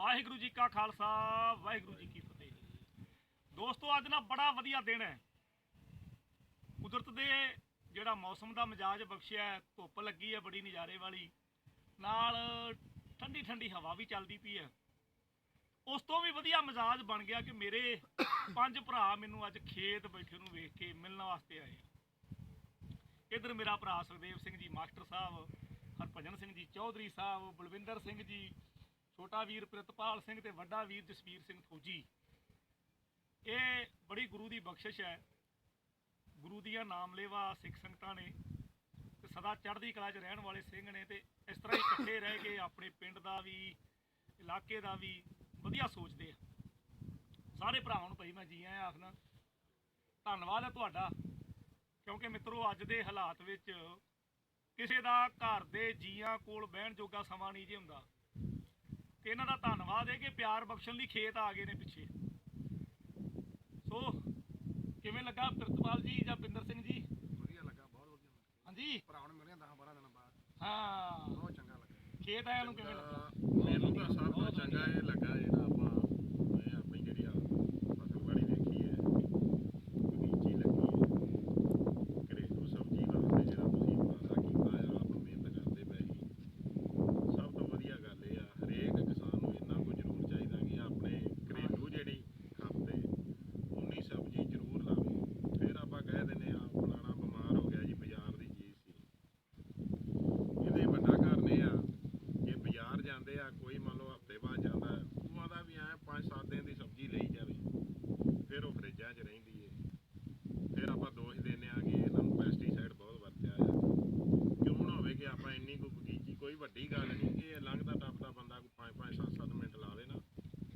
ਵਾਹਿਗੁਰੂ ਜੀ ਕਾ ਖਾਲਸਾ, ਵਾਹਿਗੁਰੂ ਜੀ ਕੀ ਫਤਿਹ। ਦੋਸਤੋ, ਅੱਜ ਨਾ ਬੜਾ ਵਧੀਆ ਦਿਨ ਹੈ। ਕੁਦਰਤ ਦੇ ਜਿਹੜਾ ਮੌਸਮ ਦਾ ਮਿਜਾਜ ਬਖਸ਼ਿਆ ਧੁੱਪ ਲੱਗੀ ਹੈ ਬੜੀ ਨਜ਼ਾਰੇ ਵਾਲੀ। ਨਾਲ ਠੰਡੀ ਠੰਡੀ ਹਵਾ ਵੀ ਚੱਲਦੀ ਪਈ ਹੈ। ਉਸ ਤੋਂ ਵੀ ਵਧੀਆ ਮਿਜਾਜ ਬਣ ਗਿਆ ਕਿ ਮੇਰੇ ਪੰਜ ਭਰਾ ਮੈਨੂੰ ਅੱਜ ਖੇਤ ਬੈਠੇ ਨੂੰ ਵੇਖ ਕੇ ਮਿਲਣ ਵਾਸਤੇ ਆਏ ਇਧਰ ਮੇਰਾ ਭਰਾ ਸੁਖਦੇਵ ਸਿੰਘ ਜੀ, ਮਾਸਟਰ ਸਾਹਿਬ, ਹਰਭਜਨ ਸਿੰਘ ਜੀ ਚੌਧਰੀ ਸਾਹਿਬ, ਬਲਵਿੰਦਰ ਸਿੰਘ ਜੀ ਛੋਟਾ ਵੀਰ ਪ੍ਰਿਤਪਾਲ ਸਿੰਘ ਤੇ ਵੱਡਾ ਵੀਰ ਜਸਵੀਰ ਸਿੰਘ ਫੌਜੀ। ਇਹ ਬੜੀ ਗੁਰੂ ਦੀ ਬਖਸ਼ਿਸ਼ ਹੈ। ਗੁਰੂ ਦੀਆਂ ਨਾਮਲੇਵਾ ਸਿੱਖ ਸੰਗਤਾਂ ਨੇ ਤੇ ਸਦਾ ਚੜ੍ਹਦੀ ਕਲਾ 'ਚ ਰਹਿਣ ਵਾਲੇ ਸਿੰਘ ਨੇ ਤੇ ਇਸ ਤਰ੍ਹਾਂ ਹੀ ਇਕੱਠੇ ਰਹਿ ਕੇ ਆਪਣੇ ਪਿੰਡ ਦਾ ਵੀ, ਇਲਾਕੇ ਦਾ ਵੀ ਵਧੀਆ ਸੋਚਦੇ ਆ। ਸਾਰੇ ਭਰਾਵਾਂ ਨੂੰ ਭਾਈ ਮੈਂ ਜੀ ਆਇਆਂ ਆਖਣਾ ਧੰਨਵਾਦ ਹੈ ਤੁਹਾਡਾ, ਕਿਉਂਕਿ ਮਿੱਤਰੋ ਅੱਜ ਦੇ ਹਾਲਾਤ ਵਿੱਚ ਕਿਸੇ ਦਾ ਘਰ ਦੇ ਜੀਆਂ ਕੋਲ ਬਹਿਣ ਜੋਗਾ ਸਮਾਂ ਨਹੀਂ ਜੇ ਹੁੰਦਾ। ਤੇ ਇਹਨਾਂ ਦਾ ਧੰਨਵਾਦ ਹੈ ਕਿ ਪਿਆਰ ਬਖਸ਼ਣ ਲਈ ਖੇਤ ਆ ਗਏ ਨੇ ਪਿੱਛੇ। ਸੋ ਕਿਵੇਂ ਲੱਗਾ ਪ੍ਰਿਤਪਾਲ ਜੀ ਜਾਂ ਬਿੰਦਰ ਸਿੰਘ ਜੀ? ਵਧੀਆ ਲੱਗਾ ਬਹੁਤ ਵਧੀਆ ਹਾਂਜੀ। ਭਰਾਵਾਂ ਨੂੰ ਮਿਲਿਆ 10 12 ਦਿਨਾਂ ਬਾਅਦ। ਹਾਂ। ਬਹੁਤ ਚੰਗਾ ਲੱਗਾ। ਖੇਤ ਆਇਆਂ ਨੂੰ ਕਿਵੇਂ ਲੱਗਾ? ਮੈਨੂੰ ਤਾਂ ਸਭ ਤੋਂ ਚੰਗਾ ਇਹ ਲੱਗਾ ਜਿਹੜਾ ਆਪਾਂ ਇਹ ਆਪਣੀ ਜਿਹੜੀ ਆ ਫਸਲਬਾੜੀ ਦੇਖੀ ਹੈ ਬਗੀਚੀ ਲੱਗੀ ਹੈ ਘਰੇਲੂ ਸਬਜ਼ੀ ਵਾਸਤੇ ਜਿਹੜਾ ਤੁਸੀਂ ਉਪਰਾਲਾ ਕੀਤਾ ਆ ਆਪ ਮਿਹਨਤ ਕਰਦੇ ਪਏ ਸੀ ਸਭ ਤੋਂ ਵਧੀਆ ਗੱਲ ਇਹ ਆ ਹਰੇਕ ਕਿਸਾਨ ਨੂੰ ਇੰਨਾ ਕੁ ਜ਼ਰੂਰ ਚਾਹੀਦਾ ਕਿ ਆਪਣੇ ਘਰੇਲੂ ਜਿਹੜੀ ਖਾਤੇ ਉਨੀ ਸਬਜ਼ੀ ਜ਼ਰੂਰ ਲਾਵੇ ਫਿਰ ਆਪਾਂ ਕਹਿ ਦਿੰਦੇ ਆ ਫਲਾਣਾ ਬਿਮਾਰ ਹੋ ਗਿਆ ਜੀ ਬਾਜ਼ਾਰ ਦੀ ਚੀਜ਼ ਸੀ ਇਹਦੇ ਵੱਡਾ ਕਾਰਨ ਇਹ ਆ ਜੇ ਬਾਜ਼ਾਰ ਜਾਂਦੇ ਆ ਕੋਈ ਮੰਨ ਲਓ ਹਫ਼ਤੇ ਬਾਅਦ ਜਾਂਦਾ ਹੈ, ਉਹਾਂ ਦਾ ਵੀ ਐ 5-7 ਦਿਨ ਦੀ ਸਬਜ਼ੀ ਲਈ ਜਾਵੇ ਫਿਰ ਉਹ ਫਰਿੱਜਾਂ 'ਚ ਰਹਿੰਦੀ ਏ ਫਿਰ ਆਪਾਂ ਦੋਸ਼ ਦਿੰਦੇ ਆ ਕਿ ਇਹਨਾਂ ਨੂੰ ਪੈਸਟੀਸਾਈਡ ਬਹੁਤ ਵਰਤਿਆ ਆ ਕਿਉਂ ਨਾ ਹੋਵੇ ਕਿ ਆਪਾਂ ਇੰਨੀ ਕੁ ਬਗੀਚੀ ਕੋਈ ਵੱਡੀ ਗੱਲ ਨਹੀਂ ਕਿ ਇਹ ਲੰਘਦਾ ਟੱਪਦਾ ਬੰਦਾ ਕੋਈ 5-5 7-7 ਮਿੰਟ ਲਾਵੇ ਨਾ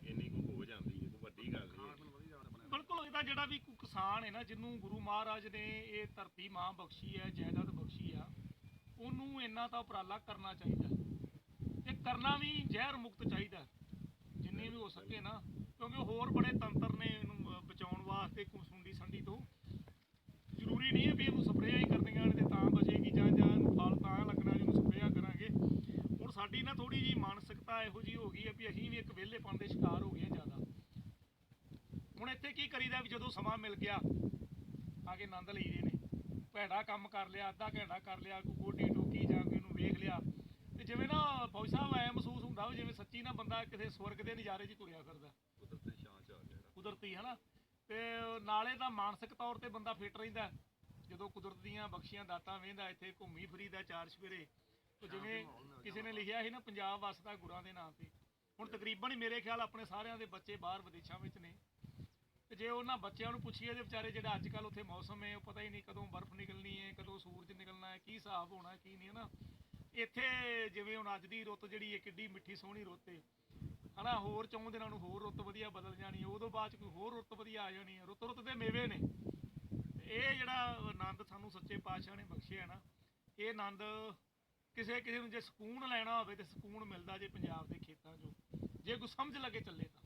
ਇੰਨੀ ਕੁ ਹੋ ਜਾਂਦੀ ਏ ਕੋਈ ਵੱਡੀ ਗੱਲ ਨਹੀਂ ਖਾਣ ਪੀਣ ਵਧੀਆ ਜ਼ਿਆਦਾ ਬਣਿਆ ਬਿਲਕੁਲ ਇਹਦਾ ਜਿਹੜਾ ਵੀ ਕੋਈ ਕਿਸਾਨ ਹੈ ਨਾ, ਜਿਹਨੂੰ ਗੁਰੂ ਮਹਾਰਾਜ ਨੇ ਇਹ ਧਰਤੀ ਮਾਂ ਬਖਸ਼ੀ ਹੈ, ਜਾਇਦਾਦ ਬਖਸ਼ੀ ਆ, ਉਹਨੂੰ ਇੰਨਾ ਤਾਂ ਉਪਰਾਲਾ ਕਰਨਾ ਚਾਹੀਦਾ ਤੇ ਕਰਨਾ ਵੀ ਜ਼ਹਿਰ ਮੁਕਤ ਚਾਹੀਦਾ ਜਿੰਨੇ ਵੀ ਹੋ ਸਕੇ ਨਾ, ਕਿਉਂਕਿ ਹੋਰ ਬੜੇ ਤੰਤਰ ਨੇ ਇਹਨੂੰ ਬਚਾਉਣ ਵਾਸਤੇ ਕੁਸੁੰਡੀ ਸੰਡੀ ਤੋਂ। ਜ਼ਰੂਰੀ ਨਹੀਂ ਹੈ ਵੀ ਇਹਨੂੰ ਸਪਰੇਆਂ ਹੀ ਕਰਨੀਆਂ ਨੇ ਤੇ ਤਾਂ ਬਚੇਗੀ, ਜਾਂ ਜਾਂ ਇਹਨੂੰ ਫਲ ਤਾਂ ਲੱਗਣਾ ਜਿਹਨੂੰ ਸਪਰੇਆਂ ਕਰਾਂਗੇ। ਹੁਣ ਸਾਡੀ ਨਾ ਥੋੜੀ ਜੀ ਮਾਨਸਿਕਤਾ ਇਹੋ ਜੀ ਹੋ ਗਈ ਹੈ ਵੀ ਅਸੀਂ ਵੀ ਇੱਕ ਵਿਹਲੇਪਣ ਦੇ ਸ਼ਿਕਾਰ ਹੋ ਗਏ ਹਾਂ ਜ਼ਿਆਦਾ। ਇੱਥੇ ਕੀ ਕਰੀਦਾ ਵੀ ਜਦੋਂ ਸਮਾਂ ਮਿਲ ਗਿਆ? ਆ ਕੇ ਆਨੰਦ ਲਈਦੇ ਨੇ। ਭੈੜਾ ਕੰਮ ਕਰ ਲਿਆ ਅੱਧਾ ਘੰਟਾ ਕਰ ਲਿਆ ਕੋਈ ਗੋਡੀ ਟੋਕੀ ਜਾਂ ਕੋਈ ਨੂੰ ਵੇਖ ਲਿਆ। ਤੇ ਜਿਵੇਂ ਨਾ ਫੌਜ ਸਾਹਿਬ ਐ ਮਹਿਸੂਸ ਹੁੰਦਾ ਜਿਵੇਂ ਸੱਚੀ ਨਾ ਬੰਦਾ ਕਿਸੇ ਸਵਰਗ ਦੇ ਨਜ਼ਾਰੇ 'ਚ ਤੁਰਿਆ ਫਿਰਦਾ। ਕੁਦਰਤੀ ਛਾਂ 'ਚ ਆ ਗਿਆ ਕੁਦਰਤੀ ਹਨਾ? ਤੇ ਨਾਲੇ ਤਾਂ ਮਾਨਸਿਕ ਤੌਰ ਤੇ ਬੰਦਾ ਫਿੱਟ ਰਹਿੰਦਾ। ਜਦੋਂ ਕੁਦਰਤ ਦੀਆਂ ਬਖਸ਼ੀਆਂ ਦਾਤਾਂ ਵੇਂਦਾ ਇੱਥੇ ਘੁੰਮੀ ਫਰੀਦਾ ਚਾਰ ਸਵੇਰੇ। ਤੇ ਜਿਵੇਂ ਕਿਸੇ ਨੇ ਲਿਖਿਆ ਸੀ ਨਾ ਪੰਜਾਬ ਵਸਦਾ ਗੁਰਾਂ ਦੇ ਨਾਂ ਤੇ। ਹੁਣ ਤਕਰੀਬਨ ਮੇਰੇ ਖਿਆਲ ਆਪਣੇ ਸਾਰਿਆਂ ਦੇ ਬੱਚੇ ਬਾਹਰ ਵਿਦੇਸ਼ਾਂ ਵਿੱਚ ਨੇ। ਜੇ ਉਹਨਾਂ ਬੱਚਿਆਂ ਨੂੰ ਪੁੱਛੀਏ ਤੇ ਵਿਚਾਰੇ ਜਿਹੜਾ ਅੱਜ ਕੱਲ ਉੱਥੇ ਮੌਸਮ ਹੈ, ਉਹ ਪਤਾ ਹੀ ਨਹੀਂ ਕਦੋਂ ਬਰਫ਼ ਨਿਕਲਣੀ ਹੈ, ਕਦੋਂ ਸੂਰਜ ਨਿਕਲਣਾ ਹੈ, ਕੀ ਹਿਸਾਬ ਹੋਣਾ, ਕੀ ਨਹੀਂ ਹੈ ਨਾ ਇੱਥੇ ਜਿਵੇਂ ਹੁਣ ਅੱਜ ਦੀ ਰੁੱਤ ਜਿਹੜੀ ਹੈ, ਕਿੱਡੀ ਮਿੱਠੀ ਸੋਹਣੀ ਰੁੱਤ ਹੈ। ਹਨਾ, ਹੋਰ ਚੌਂ ਦਿਨਾਂ ਨੂੰ ਹੋਰ ਰੁੱਤ ਵਧੀਆ ਬਦਲ ਜਾਣੀ ਹੈ, ਉਦੋਂ ਬਾਅਦ ਚ ਕੋਈ ਹੋਰ ਰੁੱਤ ਵਧੀਆ ਆ ਜਾਣੀ ਹੈ। ਰੁੱਤ ਰੁੱਤ ਦੇ ਮੇਵੇ ਨੇ। ਇਹ ਜਿਹੜਾ ਆਨੰਦ ਸਾਨੂੰ ਸੱਚੇ ਪਾਤਸ਼ਾਹ ਨੇ ਬਖਸ਼ਿਆ ਹੈ ਨਾ, ਇਹ ਆਨੰਦ ਕਿਸੇ ਕਿਸੇ ਨੂੰ ਜੇ ਸਕੂਨ ਲੈਣਾ ਹੋਵੇ ਤੇ ਸਕੂਨ ਮਿਲਦਾ ਜੇ ਪੰਜਾਬ ਦੇ ਖੇਤਾਂ 'ਚੋਂ। ਜੇ ਕੋਈ ਸਮਝ ਲੱਗੇ ਚੱਲੇ ਤਾਂ।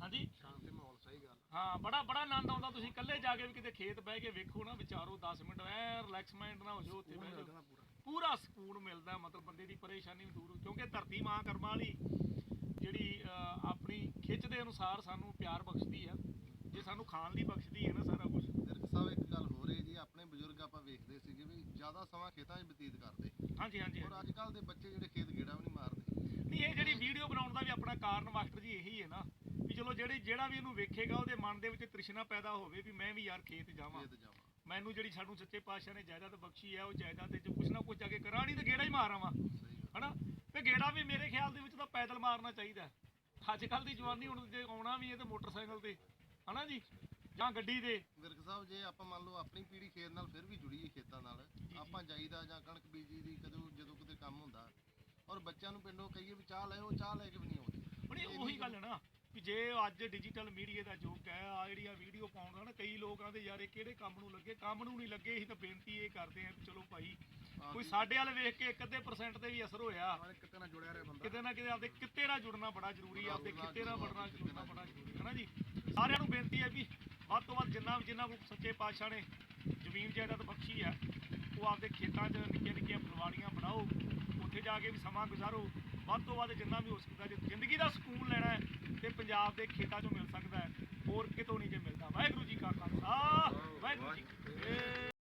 ਹਾਂਜੀ? ਸ਼ਾਂਤੀ ਮਾਹੌਲ ਸਹੀ ਗੱਲ ਹਾਂ ਬੜਾ ਬੜਾ ਆਨੰਦ ਆਉਂਦਾ ਤੁਸੀਂ ਇਕੱਲੇ ਜਾ ਕੇ ਵੀ ਕਿਤੇ ਖੇਤ ਬਹਿ ਕੇ ਵੇਖੋ ਨਾ ਵਿਚਾਰੋ 10 ਮਿੰਟ ਐ ਰਿਲੈਕਸ ਮਾਈਂਡ ਨਾ ਹੋ ਜਾਓ ਉੱਥੇ ਬਹਿ ਜਾਓ। ਪੂਰਾ। ਸਕੂਨ ਮਿਲਦਾ ਮਤਲਬ ਬੰਦੇ ਦੀ ਪਰੇਸ਼ਾਨੀ ਵੀ ਦੂਰ ਹੋ- ਕਿਉਂਕਿ ਧਰਤੀ ਮਾਂ ਕਰਮਾਂ ਵਾਲੀ ਜਿਹੜੀ ਆਪਣੀ ਖਿੱਚ ਦੇ ਅਨੁਸਾਰ ਸਾਨੂੰ ਪਿਆਰ ਬਖਸ਼ਦੀ ਆ। ਜੇ ਸਾਨੂੰ ਖਾਣ ਲਈ ਬਖਸ਼ਦੀ ਹੈ ਨਾ ਸਾਰਾ ਕੁਝ ਦਿਰਕ ਸਾਹਿਬ ਇੱਕ ਗੱਲ ਹੋ ਰਹੀ ਜੀ ਆਪਣੇ ਬਜ਼ੁਰਗ ਆਪਾਂ ਵੇਖਦੇ ਸੀਗੇ ਵੀ ਜ਼ਿਆਦਾ ਸਮਾਂ ਖੇਤਾਂ 'ਚ ਬਤੀਤ ਕਰਦੇ। ਹਾਂਜੀ ਹਾਂਜੀ ਔਰ। ਅੱਜ ਕੱਲ ਦੇ ਬੱਚੇ ਜਿਹੜੇ ਖੇਤ ਗੇੜਾ ਵੀ ਨਹੀਂ ਮਾਰਦੇ। ਨਹੀਂ ਇਹ ਜਿਹੜੀ ਵੀਡੀਓ ਬਣਾਉਣ ਦਾ ਵੀ ਆਪਣਾ ਕਾਰਨ ਮਾਸਟਰ ਜੀ ਇਹੀ ਚਲੋ ਜਿਹੜੇ ਜਿਹੜਾ ਵੀ ਇਹਨੂੰ ਵੇਖੇਗਾ ਉਹਦੇ ਮਨ ਦੇ ਵਿੱਚ ਤ੍ਰਿਸ਼ਨਾ ਪੈਦਾ ਹੋਵੇ ਵੀ ਮੈਂ ਵੀ ਯਾਰ ਖੇਤ ਜਾਵਾਂ। ਖੇਤ ਜਾਵਾਂ। ਮੈਨੂੰ ਜਿਹੜੀ ਸਾਨੂੰ ਸੱਚੇ ਪਾਤਸ਼ਾਹ ਨੇ ਜਾਇਦਾਦ ਬਖਸ਼ੀ ਹੈ ਉਹ ਜਾਇਦਾਦ ਤੇ ਕੁਛ ਨਾ ਕੁਛ ਕਰਾਂ ਨਹੀਂ ਤੇ ਗੇੜਾ ਹੀ ਮਾਰ ਆਵਾਂ। ਸਹੀ ਗੱਲ ਹਨਾ? ਤੇ ਗੇੜਾ ਵੀ ਮੇਰੇ ਖਿਆਲ ਦੇ ਵਿੱਚ ਤਾਂ ਪੈਦਲ ਮਾਰਨਾ ਚਾਹੀਦਾ ਅੱਜ ਕੱਲ ਦੀ ਜਵਾਨੀ ਹੁਣ ਜੇ ਆਉਣਾ ਵੀ ਹੈ ਤੇ ਮੋਟਰਸਾਈਕਲ ਤੇ। ਹਨਾ ਜੀ? ਜਾਂ ਗੱਡੀ ਤੇ ਵਿਰਕ ਸਾਹਿਬ ਜੇ ਆਪਾਂ ਮੰਨ ਲਓ ਆਪਣੀ ਪੀੜ੍ਹੀ ਖੇਤ ਨਾਲ ਫਿਰ ਵੀ ਜੁੜੀ ਹੈ ਖੇਤਾਂ ਨਾਲ ਆਪਾਂ ਜਾਈਦਾ ਜਾਂ ਕਣਕ ਬੀਜੀ ਦੀ ਕਦੋਂ ਜਦੋਂ ਕਿਤੇ ਕੰਮ ਹੁੰਦਾ। ਔਰ ਬੱਚਿਆਂ ਨੂੰ ਪਿੰਡੋਂ ਕਹੀਏ ਵੀ ਚਾਹ ਲੈ ਉਹ ਚਾਹ ਲੈ ਕੇ ਵੀ ਨਹੀਂ ਆਉਂਦੇ ਹੁਣ ਇਹ ਉਹੀ ਗੱਲ ਹੈ ਨਾ ਵੀ ਜੇ ਅੱਜ ਡਿਜੀਟਲ ਮੀਡੀਆ ਦਾ ਯੁੱਗ ਹੈ ਆ ਜਿਹੜੀਆਂ ਵੀਡੀਓ ਪਾਉਂਦਾ ਨਾ ਕਈ ਲੋਕ ਆਂਦੇ ਯਾਰ ਇਹ ਕਿਹੜੇ ਕੰਮ ਨੂੰ ਲੱਗੇ? ਕੰਮ ਨੂੰ ਨਹੀਂ ਲੱਗੇ ਅਸੀਂ ਤਾਂ ਬੇਨਤੀ ਇਹ ਕਰਦੇ ਆਂ ਵੀ ਚਲੋ ਭਾਈ ਕੋਈ ਸਾਡੇ ਵੱਲ ਵੇਖ ਕੇ ਇੱਕ ਅੱਧੇ ਪਰਸੈਂਟ ਤੇ ਵੀ ਅਸਰ ਹੋਇਆ। ਕਿਤੇ ਨਾਲ ਜੁੜਿਆ ਰਿਹਾ ਬੰਦਾ। ਕਿਤੇ ਨਾ ਕਿਤੇ ਆਪਦੇ ਕਿੱਤੇ ਨਾਲ ਜੁੜਨਾ ਬੜਾ ਜ਼ਰੂਰੀ ਆ ਆਪਦੇ ਕਿੱਤੇ ਨਾਲ ਵੜਨਾ ਜੁੜਨਾ ਬੜਾ ਜ਼ਰੂਰੀ ਹੈ ਨਾ ਜੀ? ਸਾਰਿਆਂ ਨੂੰ ਬੇਨਤੀ ਹੈ ਵੀ ਵੱਧ ਤੋਂ ਵੱਧ ਜਿੰਨਾ ਜਿੰਨਾ ਕੋ ਸੱਚੇ ਪਾਤਸ਼ਾਹ ਨੇ ਜ਼ਮੀਨ ਜਾਇਦਾਦ ਬਖਸ਼ੀ ਆ ਉਹ ਆਪਦੇ ਖੇਤਾਂ 'ਚ ਨਿੱਕੀਆਂ ਨਿੱਕੀਆਂ ਫੁਲਵਾੜੀਆਂ ਬਣਾਓ ਉੱਥੇ ਜਾ ਕੇ ਵੀ ਸਮਾਂ ਗੁਜ਼ਾਰੋ। ਵੱਧ ਤੋਂ ਵੱਧ ਜਿੰਨਾ ਵੀ ਹੋ ਸਕਦਾ, ਜੇ ਜ਼ਿੰਦਗੀ ਦਾ ਸਕੂਨ ਲੈਣਾ ਹੈ, ਤੇ ਪੰਜਾਬ ਦੇ ਖੇਤਾਂ 'ਚੋਂ ਮਿਲ ਸਕਦਾ ਹੈ। ਹੋਰ ਕਿਤੋਂ ਨਹੀਂ ਜੇ ਮਿਲਦਾ। ਵਾਹਿਗੁਰੂ ਜੀ ਕਾ ਖਾਲਸਾ, ਵਾਹਿਗੁਰੂ ਜੀ